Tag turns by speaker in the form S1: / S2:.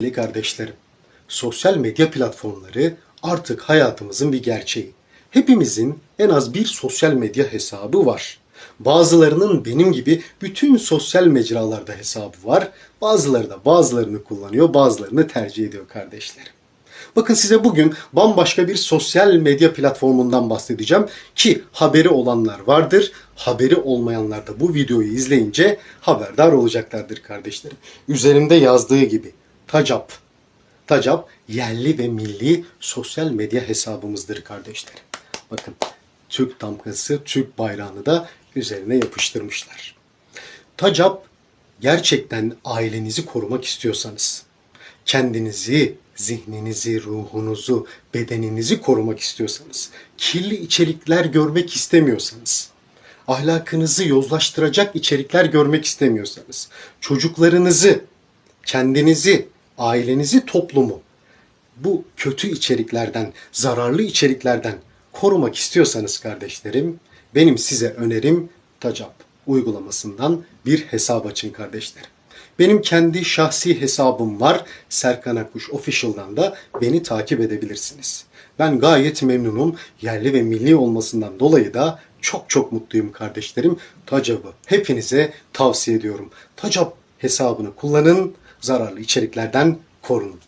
S1: Değerli kardeşlerim, sosyal medya platformları artık hayatımızın bir gerçeği. Hepimizin en az bir sosyal medya hesabı var. Bazılarının benim gibi bütün sosyal mecralarda hesabı var. Bazıları da bazılarını kullanıyor, bazılarını tercih ediyor kardeşlerim. Bakın size bugün bambaşka bir sosyal medya platformundan bahsedeceğim ki haberi olanlar vardır, haberi olmayanlar da bu videoyu izleyince haberdar olacaklardır kardeşlerim. Üzerimde yazdığı gibi Tacap. Tacap yerli ve milli sosyal medya hesabımızdır kardeşlerim. Bakın Türk damgası, Türk bayrağını da üzerine yapıştırmışlar. Tacap gerçekten ailenizi korumak istiyorsanız, kendinizi, zihninizi, ruhunuzu, bedeninizi korumak istiyorsanız, kirli içerikler görmek istemiyorsanız, ahlakınızı yozlaştıracak içerikler görmek istemiyorsanız, çocuklarınızı, kendinizi, ailenizi, toplumu bu kötü içeriklerden, zararlı içeriklerden korumak istiyorsanız kardeşlerim, benim size önerim Tacap uygulamasından bir hesap açın kardeşlerim. Benim kendi şahsi hesabım var. Serkan Akkuş Official'dan da beni takip edebilirsiniz. Ben gayet memnunum. Yerli ve milli olmasından dolayı da çok çok mutluyum kardeşlerim. Tacap'ı hepinize tavsiye ediyorum. Tacap hesabını kullanın, zararlı içeriklerden korunun.